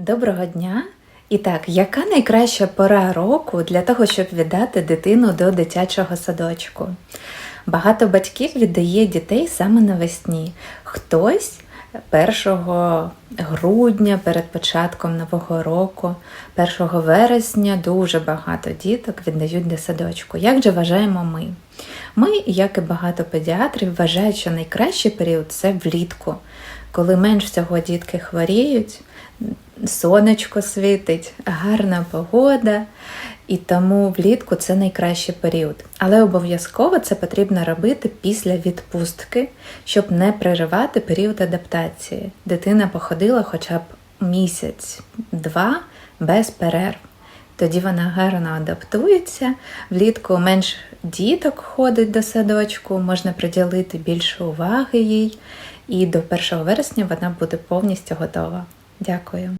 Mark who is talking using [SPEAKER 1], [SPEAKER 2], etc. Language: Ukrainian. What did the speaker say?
[SPEAKER 1] Доброго дня! І так, яка найкраща пора року для того, щоб віддати дитину до дитячого садочку? Багато батьків віддає дітей саме навесні. Хтось 1 грудня перед початком нового року, 1 вересня дуже багато діток віддають до садочку. Як же вважаємо ми? Ми, як і багато педіатрів, вважають, що найкращий період це влітку, коли менш всього дітки хворіють, сонечко світить, гарна погода, і тому влітку це найкращий період. Але обов'язково це потрібно робити після відпустки, щоб не переривати період адаптації. Дитина походила хоча б місяць-два без перерв. Тоді вона гарно адаптується, влітку менш діток ходить до садочку, можна приділити більше уваги їй, і до 1 вересня вона буде повністю готова. Дякую.